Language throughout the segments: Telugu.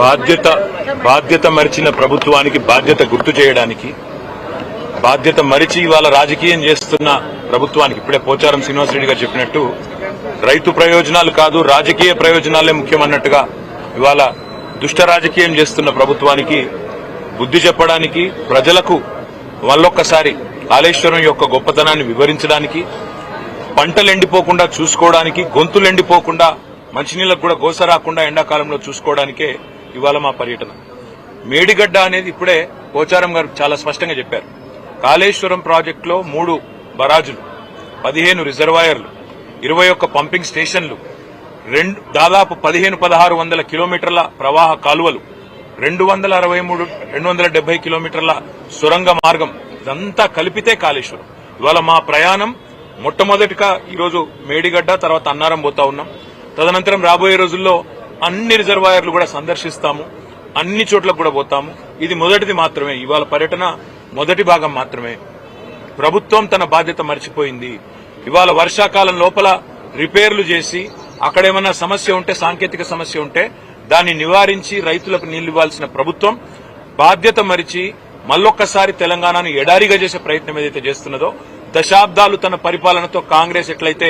బాధ్యత బాధ్యత మరిచిన ప్రభుత్వానికి బాధ్యత గుర్తు చేయడానికి బాధ్యత మరిచి ఇవాళ రాజకీయం చేస్తున్న ప్రభుత్వానికి ఇప్పుడే పోచారం శ్రీనివాసరెడ్డి గారు చెప్పినట్టు రైతు ప్రయోజనాలు కాదు రాజకీయ ప్రయోజనాలే ముఖ్యమన్నట్టుగా ఇవాళ దుష్ట రాజకీయం చేస్తున్న ప్రభుత్వానికి బుద్ధి చెప్పడానికి ప్రజలకు మళ్ళొక్కసారి కాళేశ్వరం యొక్క గొప్పతనాన్ని వివరించడానికి పంటలు ఎండిపోకుండా చూసుకోవడానికి గొంతులు ఎండిపోకుండా మంచినీళ్ళకు కూడా గోస రాకుండా ఎండాకాలంలో చూసుకోవడానికే ఇవాళ మా పర్యటన. మేడిగడ్డ అనేది ఇప్పుడే పోచారం గారు చాలా స్పష్టంగా చెప్పారు. కాళేశ్వరం ప్రాజెక్టులో మూడు బరాజులు పదిహేను రిజర్వాయర్లు ఇరవై ఒక్క పంపింగ్ స్టేషన్లు రెండు దాదాపు పదిహేను పదహారు వందల కిలోమీటర్ల ప్రవాహ కాలువలు రెండు వందల అరవై మూడు రెండు వందల డెబ్బై కిలోమీటర్ల సొరంగ మార్గం ఇదంతా కలిపితే కాళేశ్వరం. ఇవాళ మా ప్రయాణం మొట్టమొదటిగా ఈరోజు మేడిగడ్డ తర్వాత అన్నారం పోతా ఉన్నాం. తదనంతరం రాబోయే రోజుల్లో అన్ని రిజర్వాయర్లు కూడా సందర్శిస్తాము. అన్ని చోట్లకు కూడా పోతాము. ఇది మొదటిది మాత్రమే. ఇవాళ పర్యటన మొదటి భాగం మాత్రమే. ప్రభుత్వం తన బాధ్యత మర్చిపోయింది. ఇవాళ వర్షాకాలం లోపల రిపేర్లు చేసి అక్కడేమన్నా సమస్య ఉంటే సాంకేతిక సమస్య ఉంటే దాన్ని నివారించి రైతులకు నీళ్ళు ఇవ్వాల్సిన ప్రభుత్వం బాధ్యత మరిచి మళ్ళొక్కసారి తెలంగాణను ఎడారిగా చేసే ప్రయత్నం ఏదైతే చేస్తున్నదో దశాబ్దాలు తన పరిపాలనతో కాంగ్రెస్ ఎట్లయితే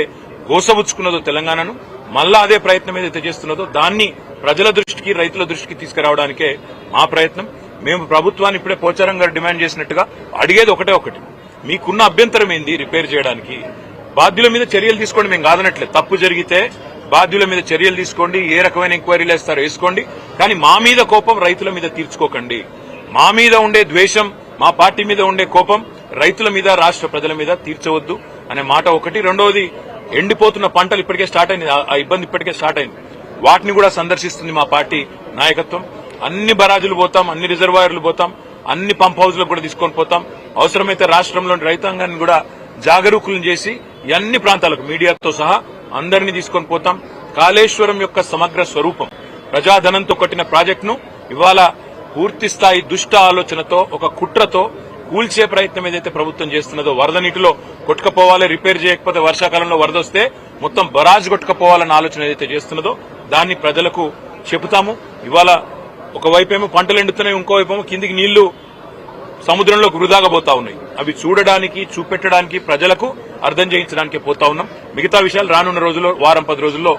గోసబుచ్చుకున్నదో తెలంగాణను మళ్ళా అదే ప్రయత్నం ఏదైతే చేస్తున్నదో దాన్ని ప్రజల దృష్టికి రైతుల దృష్టికి తీసుకురావడానికే మా ప్రయత్నం. మేము ప్రభుత్వాన్ని ఇప్పుడే పోచారం గారు డిమాండ్ చేసినట్టుగా అడిగేది ఒకటే ఒకటి. మీకున్న అభ్యంతరం ఏంది రిపేర్ చేయడానికి? బాధ్యుల మీద చర్యలు తీసుకోండి మేము కాదనట్లేదు. తప్పు జరిగితే బాధ్యుల మీద చర్యలు తీసుకోండి ఏ రకమైన ఎంక్వైరీలు వేస్తారో వేసుకోండి. కానీ మా మీద కోపం రైతుల మీద తీర్చుకోకండి. మా మీద ఉండే ద్వేషం మా పార్టీ మీద ఉండే కోపం రైతుల మీద రాష్ట్ర ప్రజల మీద తీర్చవద్దు అనే మాట ఒకటి. రెండవది ఎండిపోతున్న పంటలు ఇప్పటికే స్టార్ట్ అయింది. ఆ- ఇబ్బంది ఇప్పటికే స్టార్ట్ అయింది. వాటిని కూడా సందర్శిస్తుంది మా పార్టీ నాయకత్వం. అన్ని బరాజులు పోతాం అన్ని రిజర్వాయర్లు పోతాం అన్ని పంప్ హౌజ్లు కూడా తీసుకొని పోతాం. అవసరమైతే రాష్ట్రంలోని రైతాంగాన్ని కూడా జాగరూకులను చేసి అన్ని ప్రాంతాలకు మీడియాతో సహా అందరినీ తీసుకొని పోతాం. కాళేశ్వరం యొక్క సమగ్ర స్వరూపం ప్రజాధనంతో కట్టిన ప్రాజెక్టును ఇవాళ పూర్తి స్థాయి దుష్ట ఆలోచనతో ఒక కుట్రతో కూల్చే ప్రయత్నం ఏదైతే ప్రభుత్వం చేస్తున్నదో వరద నీటిలో కొట్టుకపోవాలి రిపేర్ చేయకపోతే వర్షాకాలంలో వరద వస్తే మొత్తం బరాజ్ కొట్టుకపోవాలన్న ఆలోచన ఏదైతే చేస్తున్నదో దాన్ని ప్రజలకు చెబుతాము. ఇవాళ ఒకవైపేమో పంటలు ఎండుతున్నాయి ఇంకోవైపేమో కిందికి నీళ్ళు సముద్రంలో వృధాగా పోతా ఉన్నాయి. అవి చూడడానికి చూపెట్టడానికి ప్రజలకు అర్థం చేయించడానికి పోతా ఉన్నాం. మిగతా విషయాలు రానున్న రోజుల్లో వారం పది రోజుల్లో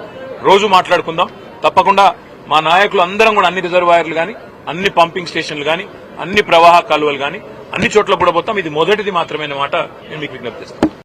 రోజు మాట్లాడుకుందాం. తప్పకుండా మా నాయకులు అందరం కూడా అన్ని రిజర్వాయర్లు గాని అన్ని పంపింగ్ స్టేషన్లు గాని అన్ని ప్రవాహ కాలువలు కానీ అన్ని చోట్ల కూడా పోతాం. ఇది మొదటిది మాత్రమే అన్నమాట. నేను మీకు విజ్ఞప్తి చేస్తాను.